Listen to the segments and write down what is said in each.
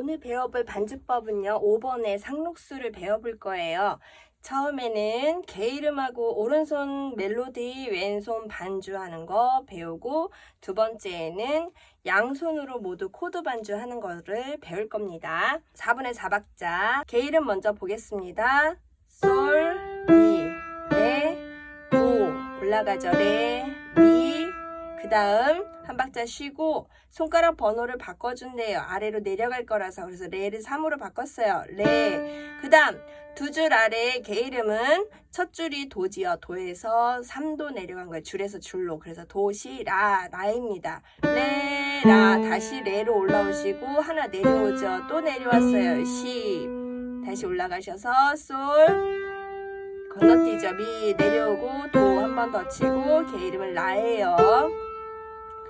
오늘 배워볼 반주법은요, 5번의 상록수를 배워볼 거예요. 처음에는 개 이름하고 오른손 멜로디, 왼손 반주하는 거 배우고 두 번째에는 양손으로 모두 코드 반주하는 거를 배울 겁니다. 4분의 4박자 개 이름 먼저 보겠습니다. 솔, 미, 레, 도 올라가죠. 레, 미, 그 다음 한 박자 쉬고 손가락 번호를 바꿔준대요. 아래로 내려갈 거라서 그래서 레를 3으로 바꿨어요. 레. 그 다음 두 줄 아래의 개 이름은 첫 줄이 도지어 도에서 3도 내려간 거예요. 줄에서 줄로. 그래서 도시 라 라입니다. 레, 라 다시 레로 올라오시고 하나 내려오죠. 또 내려왔어요. 시. 다시 올라가셔서 솔. 건너뛰죠. 미 내려오고 도 한 번 더 치고 개 이름은 라예요.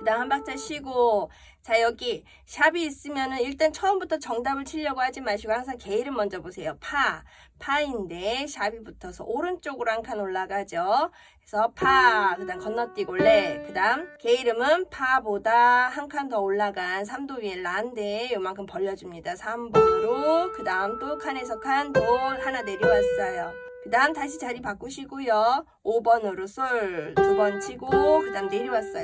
그 다음 한 박자 쉬고 자 여기 샵이 있으면은 일단 처음부터 정답을 치려고 하지 마시고 항상 개 이름 먼저 보세요. 파 파인데 샵이 붙어서 오른쪽으로 한 칸 올라가죠. 그래서 파 그다음 건너뛰고 레 그다음 개 이름은 파보다 한 칸 더 올라간 3도 위에 라인데 요만큼 벌려줍니다. 3번으로 그 다음 또 칸에서 칸 도 하나 내려왔어요. 그 다음 다시 자리 바꾸시고요. 5번으로 솔 두 번 치고 그 다음 내려왔어요.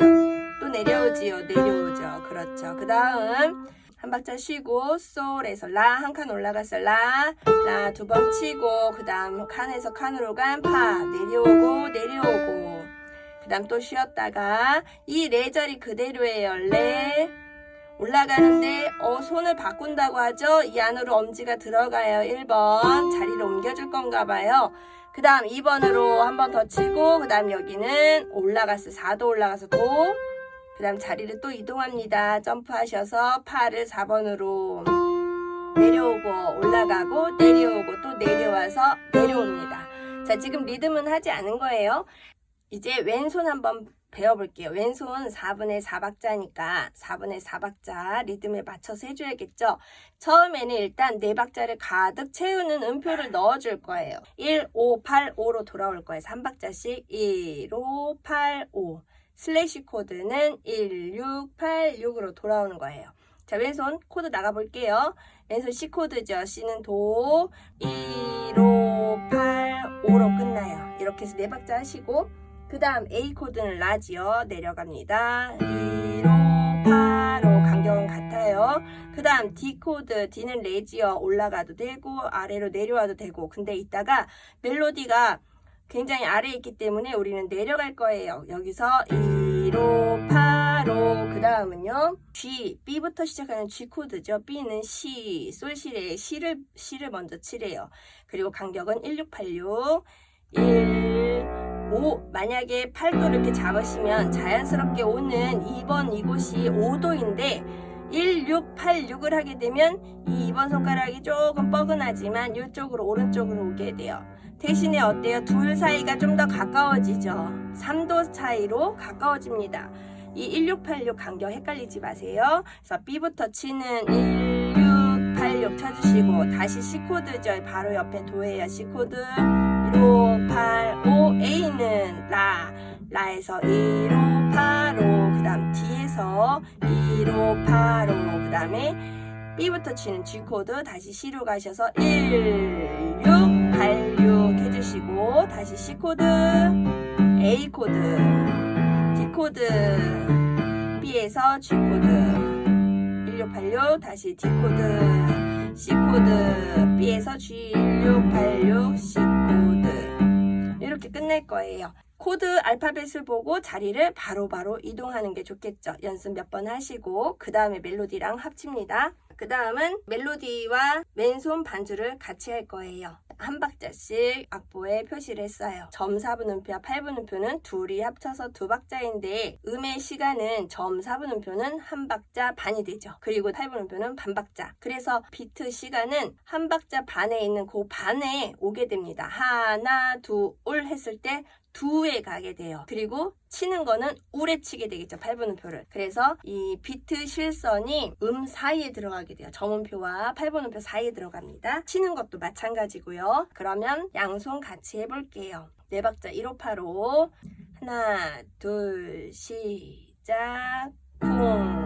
또 내려오지요. 내려오죠. 그렇죠. 그 다음 한 박자 쉬고 솔에서 라 한 칸 올라갔어. 라, 라 두 번 치고 그 다음 칸에서 칸으로 간 파 내려오고 내려오고 그 다음 또 쉬었다가 이 레 자리 그대로예요. 레 올라가는데 어 손을 바꾼다고 하죠. 이 안으로 엄지가 들어가요. 1번 자리를 옮겨줄 건가 봐요. 그 다음 2번으로 한 번 더 치고 그 다음 여기는 올라갔어. 4도 올라가서 도. 그 다음 자리를 또 이동합니다. 점프하셔서 파를 4번으로 내려오고 올라가고 내려오고 또 내려와서 내려옵니다. 자 지금 리듬은 하지 않은 거예요. 이제 왼손 한번 배워볼게요. 왼손 4분의 4박자니까 4분의 4박자 리듬에 맞춰서 해줘야겠죠. 처음에는 일단 네 박자를 가득 채우는 음표를 넣어줄 거예요. 1, 5, 8, 5로 돌아올 거예요. 3박자씩 1, 5, 8, 5. 슬래시 코드는 1, 6, 8, 6으로 돌아오는 거예요. 자, 왼손 코드 나가볼게요. 왼손 C 코드죠. C는 도, 1, 5, 8, 5로 끝나요. 이렇게 해서 네 박자 하시고, 그 다음 A 코드는 라지요. 내려갑니다. 1, 5, 8, 5 간격은 같아요. 그 다음 D 코드, D는 레지요. 올라가도 되고, 아래로 내려와도 되고. 근데 이따가 멜로디가 굉장히 아래에 있기 때문에 우리는 내려갈 거예요. 여기서 1, 5, 8, 5. 그 다음은요. G, B부터 시작하는 G 코드죠. B는 C, 솔시레 C를, C를 먼저 치래요. 그리고 간격은 1686, 1, 5. 만약에 8도 이렇게 잡으시면 자연스럽게 오는 2번 이곳이 5도인데 1, 6, 8, 6을 하게 되면 이 2번 손가락이 조금 뻐근하지만 이쪽으로 오른쪽으로 오게 돼요. 대신에 어때요? 둘 사이가 좀 더 가까워지죠. 3도 차이로 가까워집니다. 이 1686 간격 헷갈리지 마세요. 그래서 B부터 치는 1686 쳐주시고 다시 C 코드죠. 바로 옆에 도예요. C 코드 라에서 1585그 다음 D에서 1585 그 다음에 B부터 치는 G 코드 다시 C로 가셔서 1686 해주시고 다시 C 코드 A 코드 D 코드 B에서 G 코드 1686 다시 D 코드 C 코드 B에서 G 1686 C 코드 이렇게 끝낼 거예요. 코드 알파벳을 보고 자리를 바로바로 바로 이동하는 게 좋겠죠. 연습 몇 번 하시고 그 다음에 멜로디랑 합칩니다. 그 다음은 멜로디와 왼손 반주를 같이 할 거예요. 한 박자씩 악보에 표시를 했어요. 점 4분음표와 8분음표는 둘이 합쳐서 두 박자인데 음의 시간은 점 4분음표는 한 박자 반이 되죠. 그리고 8분음표는 반 박자. 그래서 비트 시간은 한 박자 반에 있는 그 반에 오게 됩니다. 하나, 둘 했을 때 두에 가게 돼요. 그리고 치는 거는 우에 치게 되겠죠. 8분음표를. 그래서 이 비트 실선이 음 사이에 들어가게 돼요. 점음표와 8분음표 사이에 들어갑니다. 치는 것도 마찬가지고요. 그러면 양손 같이 해볼게요. 네 박자 158로 하나, 둘, 시작, 쿵.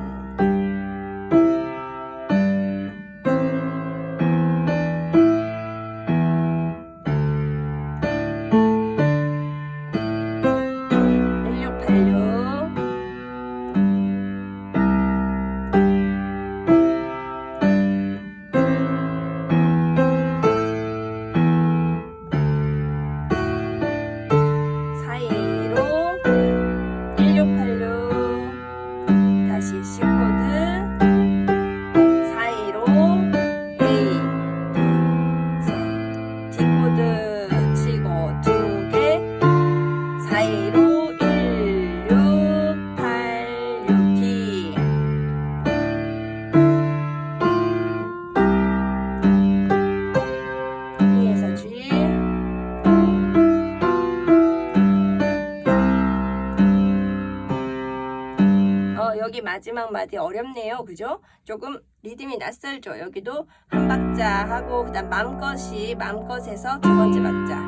마지막 마디 어렵네요. 그죠? 조금 리듬이 낯설죠. 여기도 한 박자 하고 그다음 맘것이 맘것에서 두 번째 박자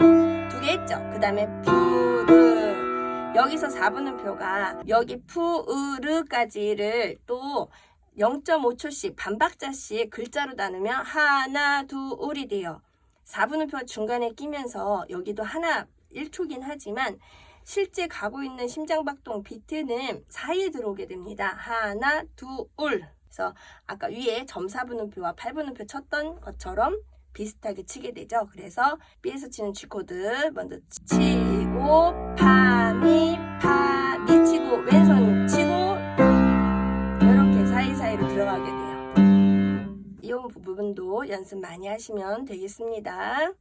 두 개 했죠. 그다음에 푸르 여기서 4분음표가 여기 푸으르까지를 또 0.5초씩 반 박자씩 글자로 나누면 하나 둘이 돼요. 4분음표가 중간에 끼면서 여기도 하나 1초긴 하지만 실제 가고 있는 심장박동 비트는 사이에 들어오게 됩니다. 하나, 둘. 그래서 아까 위에 점사분음표와 8분음표 쳤던 것처럼 비슷하게 치게 되죠. 그래서 B에서 치는 G코드 먼저 치고 파미 파미 치고 왼손 치고 이렇게 사이사이로 들어가게 돼요. 이 부분도 연습 많이 하시면 되겠습니다.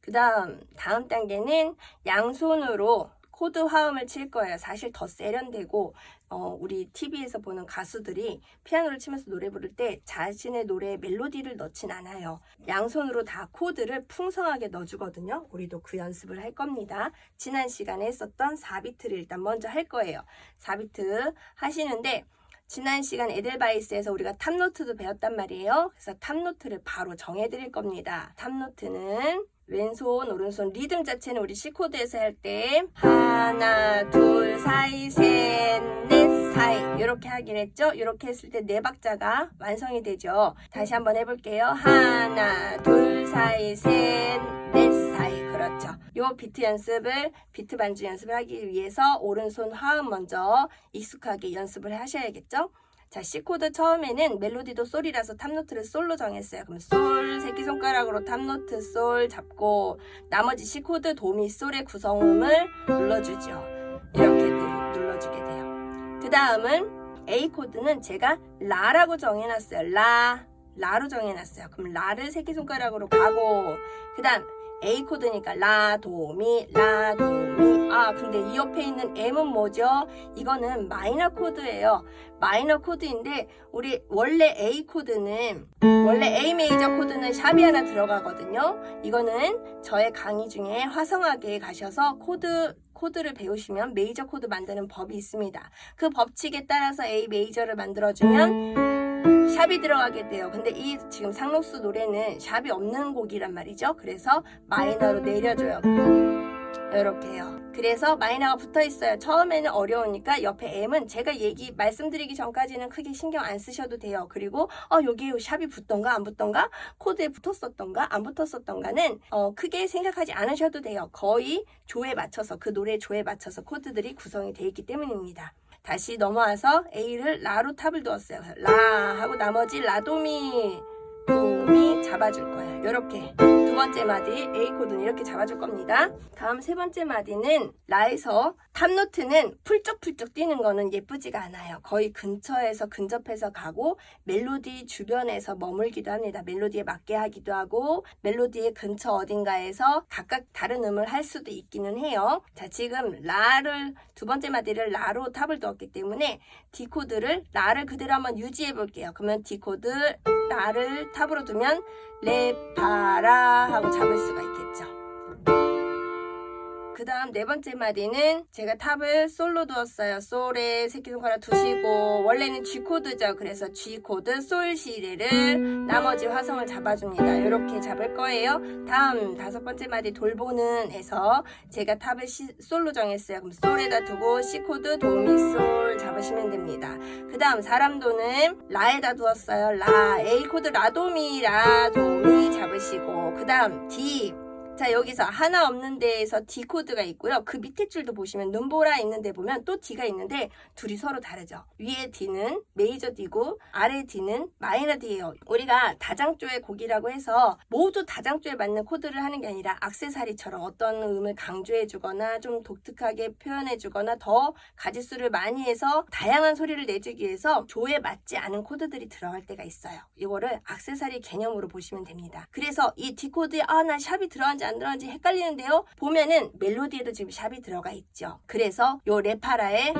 그 다음, 다음 단계는 양손으로 코드 화음을 칠 거예요. 사실 더 세련되고, 어, 우리 TV에서 보는 가수들이 피아노를 치면서 노래 부를 때 자신의 노래에 멜로디를 넣진 않아요. 양손으로 다 코드를 풍성하게 넣어주거든요. 우리도 그 연습을 할 겁니다. 지난 시간에 했었던 4비트를 일단 먼저 할 거예요. 4비트 하시는데, 지난 시간 에델바이스에서 우리가 탑노트도 배웠단 말이에요. 그래서 탑노트를 바로 정해드릴 겁니다. 탑노트는 왼손, 오른손 리듬 자체는 우리 C코드에서 할 때 하나, 둘, 사이, 셋, 넷, 사이 이렇게 하긴 했죠. 이렇게 했을 때 네 박자가 완성이 되죠. 다시 한번 해볼게요. 하나, 둘, 사이, 셋, 넷, 사이 그렇죠. 요 비트 연습을 비트 반주 연습을 하기 위해서 오른손 화음 먼저 익숙하게 연습을 하셔야겠죠. 자, C코드 처음에는 멜로디도 솔이라서 탑노트를 솔로 정했어요. 그럼 솔, 새끼손가락으로 탑노트 솔 잡고 나머지 C코드 도미 솔의 구성음을 눌러주죠. 이렇게 누- 눌러주게 돼요. 그 다음은 A코드는 제가 라라고 정해놨어요. 라, 라로 정해놨어요. 그럼 라를 새끼손가락으로 가고 그 다음 A 코드니까 라, 도, 미, 라, 도, 미. 아, 근데 이 옆에 있는 M은 뭐죠? 이거는 마이너 코드예요. 마이너 코드인데 우리 원래 A 코드는 원래 A 메이저 코드는 샵이 하나 들어가거든요. 이거는 저의 강의 중에 화성하게 가셔서 코드 코드를 배우시면 메이저 코드 만드는 법이 있습니다. 그 법칙에 따라서 A 메이저를 만들어 주면 샵이 들어가게 돼요. 근데 이 지금 상록수 노래는 샵이 없는 곡이란 말이죠. 그래서 마이너로 내려줘요. 이렇게요. 그래서 마이너가 붙어 있어요. 처음에는 어려우니까 옆에 M은 제가 얘기 말씀드리기 전까지는 크게 신경 안 쓰셔도 돼요. 그리고 어 여기에 샵이 붙던가 안 붙던가 코드에 붙었었던가 안 붙었었던가는 어 크게 생각하지 않으셔도 돼요. 거의 조에 맞춰서 그 노래 조에 맞춰서 코드들이 구성이 되어 있기 때문입니다. 다시 넘어와서 A를 라로 탑을 두었어요. 라 하고 나머지 라도미 도미 잡아줄 거예요. 이렇게 두 번째 마디 A 코드는 이렇게 잡아줄 겁니다. 다음 세 번째 마디는 라에서 탑노트는 풀쩍풀쩍 뛰는 거는 예쁘지가 않아요. 거의 근처에서 근접해서 가고 멜로디 주변에서 머물기도 합니다. 멜로디에 맞게 하기도 하고 멜로디의 근처 어딘가에서 각각 다른 음을 할 수도 있기는 해요. 자 지금 라를 두 번째 마디를 라로 탑을 두었기 때문에 D 코드를 라를 그대로 한번 유지해 볼게요. 그러면 D 코드 라를 탑으로 두면 레파라 하고 잡을 수가 있겠죠. 그 다음 네 번째 마디는 제가 탑을 솔로 두었어요. 솔에 새끼손가락 두시고 원래는 G 코드죠. 그래서 G 코드 솔 시레를 나머지 화성을 잡아줍니다. 이렇게 잡을 거예요. 다음 다섯 번째 마디 돌보는 에서 제가 탑을 시, 솔로 정했어요. 그럼 솔에다 두고 C 코드 도미 솔 잡으시면 됩니다. 그 다음 사람도는 라에다 두었어요. 라 A 코드 라도미 라도미 잡으시고 그 다음 D 자 여기서 하나 없는 데에서 D 코드가 있고요. 그 밑에 줄도 보시면 눈보라 있는 데 보면 또 D가 있는데 둘이 서로 다르죠. 위에 D는 메이저 D고 아래 D는 마이너 D예요. 우리가 다장조의 곡이라고 해서 모두 다장조에 맞는 코드를 하는 게 아니라 악세사리처럼 어떤 음을 강조해 주거나 좀 독특하게 표현해 주거나 더 가지수를 많이 해서 다양한 소리를 내주기 위해서 조에 맞지 않은 코드들이 들어갈 때가 있어요. 이거를 악세사리 개념으로 보시면 됩니다. 그래서 이 D 코드에 아 나 샵이 들어간지 안 들어간지 헷갈리는데요. 보면은 멜로디에도 지금 샵이 들어가 있죠. 그래서 요 레파라에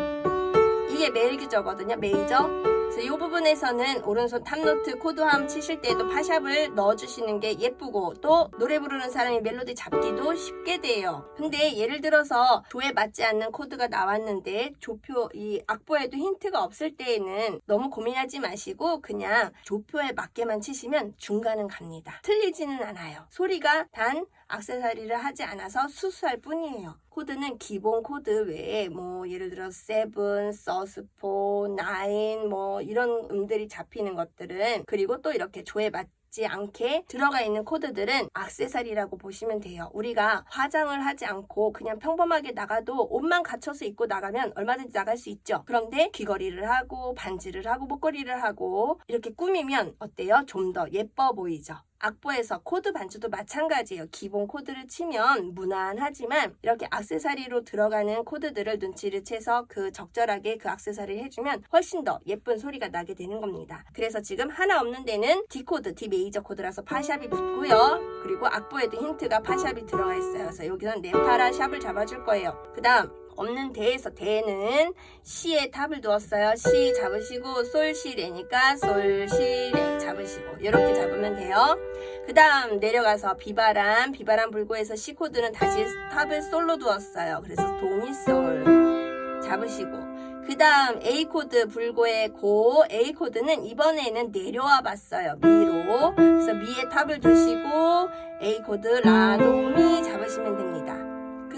이게 메이저거든요. 메이저 그래서 이 부분에서는 오른손 탑노트 코드함 치실 때도 파샵을 넣어주시는 게 예쁘고 또 노래 부르는 사람이 멜로디 잡기도 쉽게 돼요. 근데 예를 들어서 조에 맞지 않는 코드가 나왔는데 조표 이 악보에도 힌트가 없을 때에는 너무 고민하지 마시고 그냥 조표에 맞게만 치시면 중간은 갑니다. 틀리지는 않아요. 소리가 단 악세사리를 하지 않아서 수수할 뿐이에요. 코드는 기본 코드 외에 뭐 예를 들어 세븐, 서스포, 나인 뭐 이런 음들이 잡히는 것들은 그리고 또 이렇게 조에 맞지 않게 들어가 있는 코드들은 악세사리라고 보시면 돼요. 우리가 화장을 하지 않고 그냥 평범하게 나가도 옷만 갖춰서 입고 나가면 얼마든지 나갈 수 있죠. 그런데 귀걸이를 하고 반지를 하고 목걸이를 하고 이렇게 꾸미면 어때요? 좀 더 예뻐 보이죠. 악보에서 코드 반주도 마찬가지예요. 기본 코드를 치면 무난하지만 이렇게 악세사리로 들어가는 코드들을 눈치를 채서 그 적절하게 그 악세사리를 해주면 훨씬 더 예쁜 소리가 나게 되는 겁니다. 그래서 지금 하나 없는 데는 D 코드, D 메이저 코드라서 파샵이 붙고요. 그리고 악보에도 힌트가 파샵이 들어가 있어요. 그래서 여기서는 네파라 샵을 잡아줄 거예요. 그 다음 없는 대에서 대는 시에 탑을 두었어요. 시 잡으시고 솔, 시, 레니까 솔, 시, 레 잡으시고 이렇게 잡으면 돼요. 그 다음 내려가서 비바람, 비바람 불고에서 C 코드는 다시 탑을 솔로 두었어요. 그래서 도미 솔 잡으시고 그 다음 A 코드 불고의 고 A 코드는 이번에는 내려와 봤어요. 미로 그래서 미에 탑을 두시고 A 코드 라도미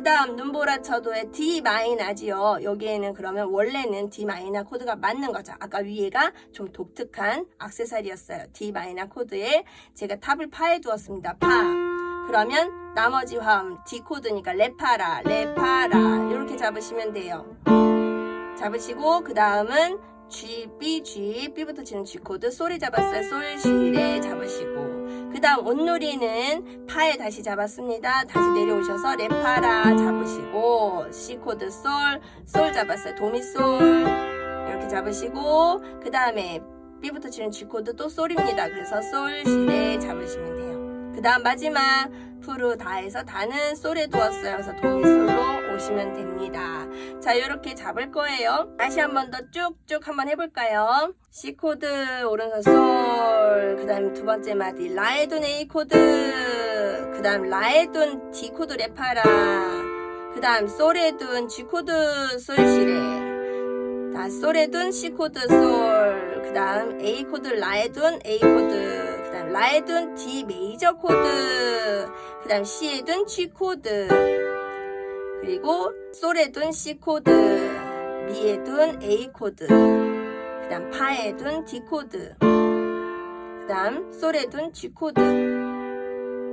다음 눈보라 쳐도의 D 마이너지요. 여기에는 그러면 원래는 D 마이너 코드가 맞는 거죠. 아까 위에가 좀 독특한 악세사리였어요. D 마이너 코드에 제가 탑을 파해 두었습니다. 파. 그러면 나머지 화음 D 코드니까 레파라, 레파라 이렇게 잡으시면 돼요. 잡으시고 그 다음은 G, B, G, B부터 치는 G 코드 소리 잡았어요. 솔, 시, 레 잡으시고 그 다음 온누리는 파에 다시 잡았습니다. 다시 내려오셔서 레파라 잡으시고 C 코드 솔, 솔 잡았어요. 도미 솔 이렇게 잡으시고 그 다음에 B부터 치는 G 코드 또 솔입니다. 그래서 솔, 시, 레 잡으시면 돼요. 그 다음 마지막 푸르 다해서 다는 솔에 두었어요. 그래서 도미솔로 오시면 됩니다. 자 이렇게 잡을 거예요. 다시 한 번 더 쭉쭉 한번 해볼까요? C 코드 오른손 솔, 그 다음 두 번째 마디 라에돈 A 코드, 그 다음 라에돈 D 코드 레파라, 그 다음 솔에둔 G 코드 솔시레, 다 솔에 둔 C 코드 솔, 그 다음 A 코드 라에 둔 A 코드, 그 다음 라에 둔 D 메이저 코드, 그 다음 C에 둔 G 코드, 그리고 솔에 둔 C 코드, 미에 둔 A 코드, 그 다음 파에 둔 D 코드, 그 다음 솔에 둔 G 코드,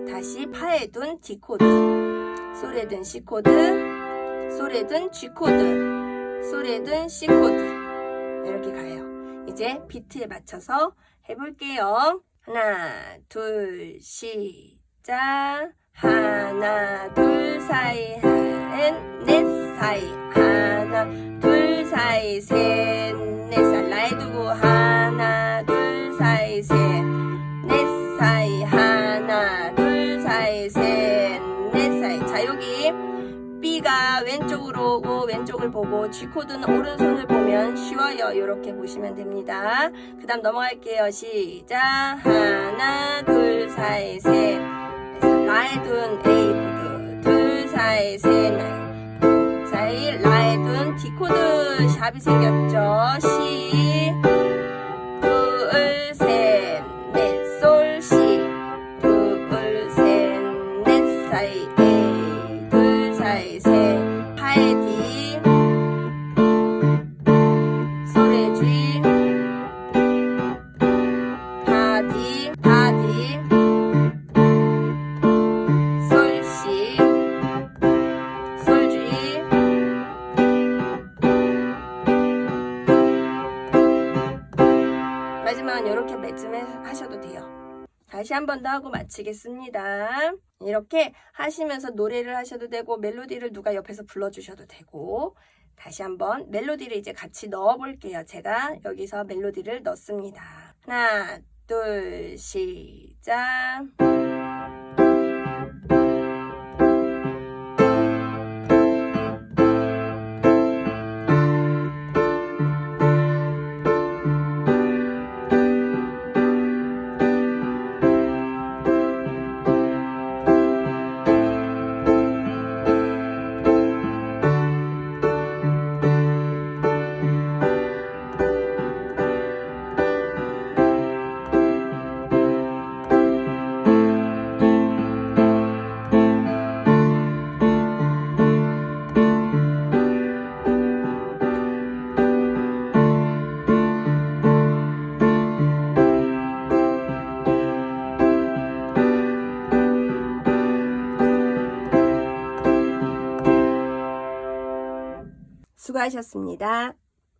다시 파에 둔 D 코드, 솔에 둔 C 코드, 솔에 둔 G 코드, 솔에 둔 C 코드 이렇게 가요. 이제 비트에 맞춰서 해볼게요. 하나, 둘, 시작. 하나, 둘 사이, 넷, 넷 사이. 하나, 둘 사이, 셋, 오고 왼쪽을 보고 G 코드는 오른손을 보면 쉬워요. 이렇게 보시면 됩니다. 그 다음 넘어갈게요. 시작. 하나, 둘, 사이, 셋. 그래서 라에 둔 A 코드. 둘, 사이, 셋. 둘, 사이, 라에 둔 D 코드. 샵이 생겼죠. 시. 번 더 하고 마치겠습니다. 이렇게 하시면서 노래를 하셔도 되고 멜로디를 누가 옆에서 불러주셔도 되고 다시 한번 멜로디를 이제 같이 넣어 볼게요. 제가 여기서 멜로디를 넣습니다. 하나, 둘, 시작. 수고하셨습니다.